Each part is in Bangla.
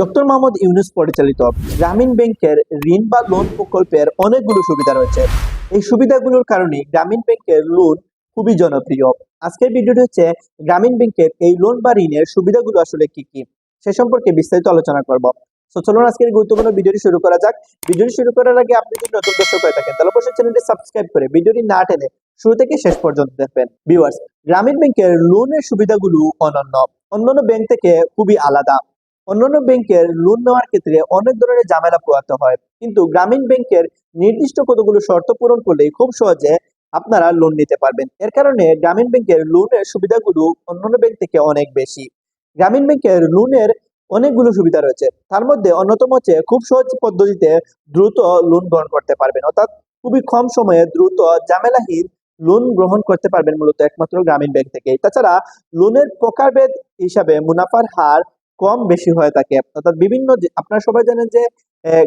ডক্টর মোহাম্মদ ইউনুস পরিচালিত গ্রামীণ ব্যাংকের ঋণ বা লোন প্রকল্পের অনেকগুলো সুবিধা রয়েছে। এই সুবিধাগুলোর কারণে গ্রামীণ ব্যাংকের লোন খুবই জনপ্রিয়। আজকের ভিডিওটি হচ্ছে গ্রামীণ ব্যাংকের এই লোন বা ঋণের সুবিধাগুলো আসলে কি কি, সে সম্পর্কে বিস্তারিত আলোচনা করব। তো চলুন আজকের গুরুত্বপূর্ণ ভিডিওটি শুরু করা যাক। ভিডিওটি শুরু করার আগে আপনি যদি নতুন দর্শক হয়ে থাকেন, তাহলে অবশ্যই চ্যানেলটি সাবস্ক্রাইব করে ভিডিওটি না টেনে শুরু থেকে শেষ পর্যন্ত দেখবেন। ভিউয়ার্স গ্রামীণ ব্যাংকের লোনের সুবিধাগুলো অনন্য। অন্যান্য ব্যাংক থেকে খুবই আলাদা। অন্যান্য ব্যাংকের লোন নেওয়ার ক্ষেত্রে অনেক ধরনের ঝামেলা পোয়াতে হয়। কিন্তু গ্রামীণ ব্যাংকের নির্দিষ্ট কতগুলো শর্ত পূরণ করলেই খুব সহজে আপনারা লোন নিতে পারবেন। এর কারণে গ্রামীণ ব্যাংকের লোনের সুবিধাগুলো অন্যান্য ব্যাংক থেকে অনেক বেশি। গ্রামীণ ব্যাংকের লোনের অনেকগুলো সুবিধা রয়েছে। তার মধ্যে অন্যতম হচ্ছে খুব সহজ পদ্ধতিতে দ্রুত লোন গ্রহণ করতে পারবেন। অর্থাৎ খুবই কম সময়ে দ্রুত ঝামেলাহীন লোন গ্রহণ করতে পারবেন মূলত একমাত্র গ্রামীণ ব্যাংক থেকে তাছাড়া লোনের প্রকারভেদ হিসাবে মুনাফার হার কম বেশি হয়ে থাকে অর্থাৎ বিভিন্ন আপনারা সবাই জানেন যে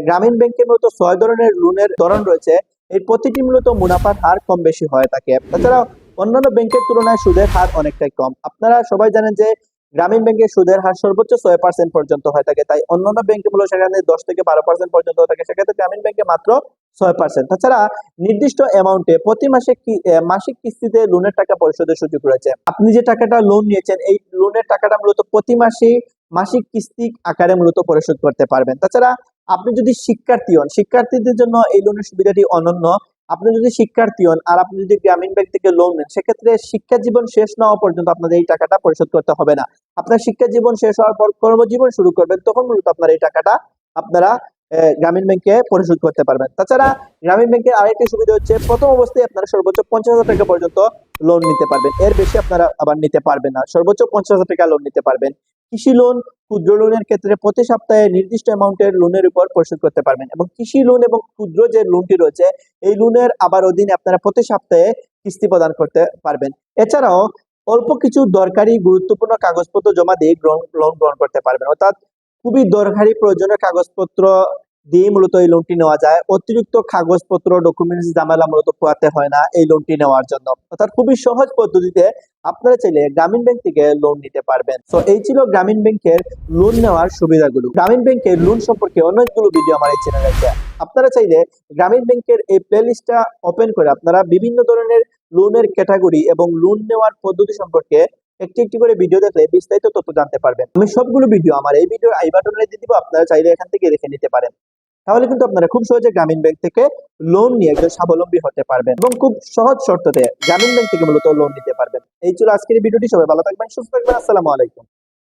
গ্রামীণ ব্যাংকের মূলত ছয় ধরনের লোনের ধরন রয়েছে। এই প্রতিটি মূলত মুনাফার হার কম বেশি হয়ে থাকে তাছাড়া অন্যান্য ব্যাংকের তুলনায় সুদের হার অনেকটাই কম। আপনারা সবাই জানেন যে, গ্রামীণ ব্যাংকের সুদের হার সর্বোচ্চ ছয় পার্সেন্ট পর্যন্ত হয়ে থাকে তাই অন্যান্য ব্যাংকে মূলত সেখানে দশ থেকে বারো পার্সেন্ট পর্যন্ত হয়ে থাকে সেক্ষেত্রে গ্রামীণ ব্যাংকে মাত্র ছয় পার্সেন্ট তাছাড়া নির্দিষ্ট অ্যামাউন্টে প্রতি মাসে কি মাসিক কিস্তিতে লোনের টাকা পরিশোধের সুযোগ রয়েছে। আপনি যে টাকাটা লোন নিয়েছেন, এই লোনের টাকাটা মূলত প্রতি মাসে মাসিক কিস্তি আকারে মূলত পরিশোধ করতে পারবেন। তাছাড়া আপনি যদি শিক্ষার্থী হন, শিক্ষার্থীদের জন্য এই লোনের সুবিধাটি অনন্য। আপনি যদি শিক্ষার্থী হন আর আপনি যদি গ্রামীণ ব্যাংক থেকে লোন নেন, সেক্ষেত্রে শিক্ষা জীবন শেষ না হওয়া পর্যন্ত আপনাদের এই টাকাটা পরিশোধ করতে হবে না। আপনার শিক্ষা জীবন শেষ হওয়ার পর কর্মজীবন শুরু করবেন, তখন মূলত আপনার এই টাকাটা আপনারা গ্রামীণ ব্যাংকে পরিশোধ করতে পারবেন। তাছাড়া গ্রামীণ ব্যাংকের আরেকটি সুবিধা হচ্ছে, প্রথম অবস্থায় আপনারা সর্বোচ্চ পঞ্চাশ হাজার টাকা পর্যন্ত লোন নিতে পারবেন। এর বেশি আপনারা আবার নিতে পারবেন না। সর্বোচ্চ পঞ্চাশ হাজার টাকা লোন নিতে পারবেন। কৃষি লোন, ক্ষুদ্র লোনের ক্ষেত্রে প্রতি সপ্তাহে নির্দিষ্ট অ্যামাউন্টের লোনের উপর পরিশোধ করতে পারবেন। এবং কৃষি লোন এবং ক্ষুদ্র যে লোনটি রয়েছে, এই লোনের আবার অধীনে আপনারা প্রতি সপ্তাহে কিস্তি প্রদান করতে পারবেন। এছাড়াও অল্প কিছু দরকারি গুরুত্বপূর্ণ কাগজপত্র জমা দিয়ে লোন গ্রহণ করতে পারবেন। অর্থাৎ খুবই দরকারি প্রয়োজনীয় কাগজপত্র দিয়ে মূলত এই লোনটি নেওয়া যায়। অতিরিক্ত কাগজপত্র ডকুমেন্টস ঝামেলা মূলত পোয়াতে হয় না এই লোনটি নেওয়ার জন্য। অর্থাৎ খুবই সহজ পদ্ধতিতে আপনারা চাইলে গ্রামীণ ব্যাংক থেকে লোন নিতে পারবেন। তো এই ছিল গ্রামীণ ব্যাংকের লোন নেওয়ার সুবিধাগুলো। গ্রামীণ ব্যাংকের লোন সম্পর্কে অনেকগুলো ভিডিও আমার এই চ্যানেলে আছে। আপনারা চাইলে গ্রামীণ ব্যাংকের এই প্লেলিস্টটা ওপেন করে আপনারা বিভিন্ন ধরনের লোনের ক্যাটাগরি এবং লোন নেওয়ার পদ্ধতি সম্পর্কে একটি একটি করে ভিডিও দেখলে বিস্তারিত তথ্য জানতে পারবেন। আমি সবগুলো ভিডিও আমার এই ভিডিওর আই বাটনে দিয়ে দিব। আপনারা চাইলে এখান থেকে রেখে নিতে পারেন। তাহলে কিন্তু আপনারা খুব সহজে গ্রামীণ ব্যাংক থেকে লোন নিয়ে একজন স্বাবলম্বী হতে পারবেন এবং খুব সহজ শর্ততে গ্রামীণ ব্যাংক থেকে মূলত লোন নিতে পারবেন। এই ছিল আজকের ভিডিওটি। সবাই ভালো থাকবেন, সুস্থ থাকবেন। আসসালামু আলাইকুম।